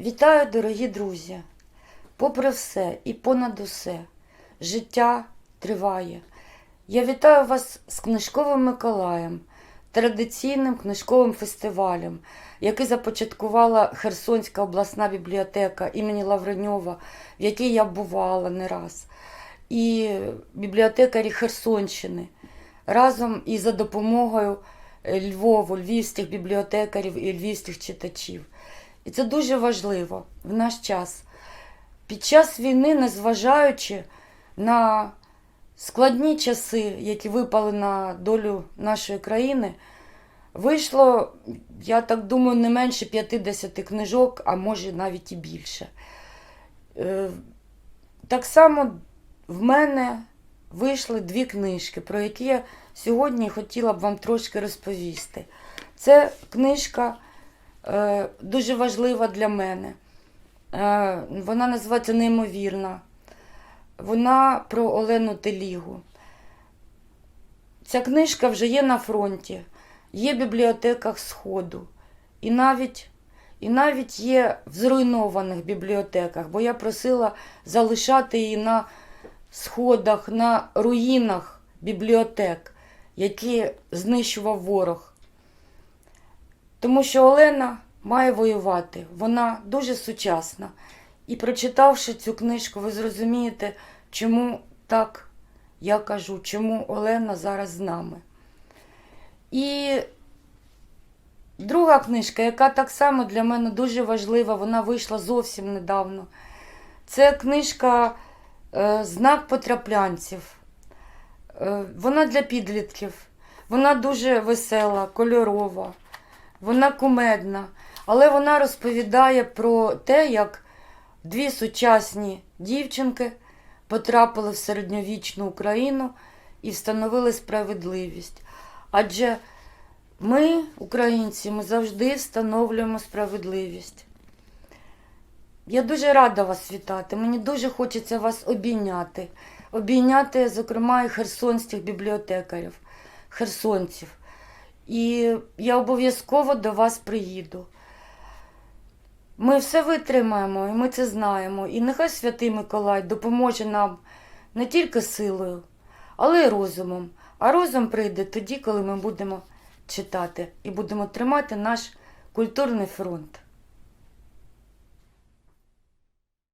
Вітаю, дорогі друзі! Попри все і понад усе, життя триває. Я вітаю вас з книжковим Миколаєм, традиційним книжковим фестивалем, який започаткувала Херсонська обласна бібліотека імені Лавреньова, в якій я бувала не раз, і бібліотекарі Херсонщини разом і за допомогою Львову, львівських бібліотекарів і львівських читачів. І це дуже важливо в наш час. Під час війни, незважаючи на складні часи, які випали на долю нашої країни, вийшло, я так думаю, не менше 50 книжок, а може навіть і більше. Е, Так само в мене вийшли дві книжки, про які я сьогодні хотіла б вам трошки розповісти. Це книжка дуже важлива для мене. Е, вона називається Неймовірна. Вона про Олену Телігу. Ця книжка вже є на фронті, є в бібліотеках Сходу. І навіть, і навіть є в зруйнованих бібліотеках, бо я просила залишати її на сходах, на руїнах бібліотек, які знищував ворог. Тому що Олена має воювати, вона дуже сучасна. І прочитавши цю книжку, ви зрозумієте, чому так я кажу, чому Олена зараз з нами. І друга книжка, яка так само для мене дуже важлива, вона вийшла зовсім недавно. Це книжка е, Знак потраплянців. Е, вона для підлітків. Вона дуже весела, кольорова, вона кумедна, але вона розповідає про те, як дві сучасні дівчинки потрапили в середньовічну Україну і встановили справедливість. Адже ми, українці, ми завжди встановлюємо справедливість. Я дуже рада вас вітати. Мені дуже хочеться вас обійняти. Обійняти, зокрема, і херсонських бібліотекарів, херсонців. І я обов'язково до вас приїду. Ми все витримаємо, і ми це знаємо. І нехай Святий Миколай допоможе нам не тільки силою, але й розумом. А розум прийде тоді, коли ми будемо читати і будемо тримати наш культурний фронт.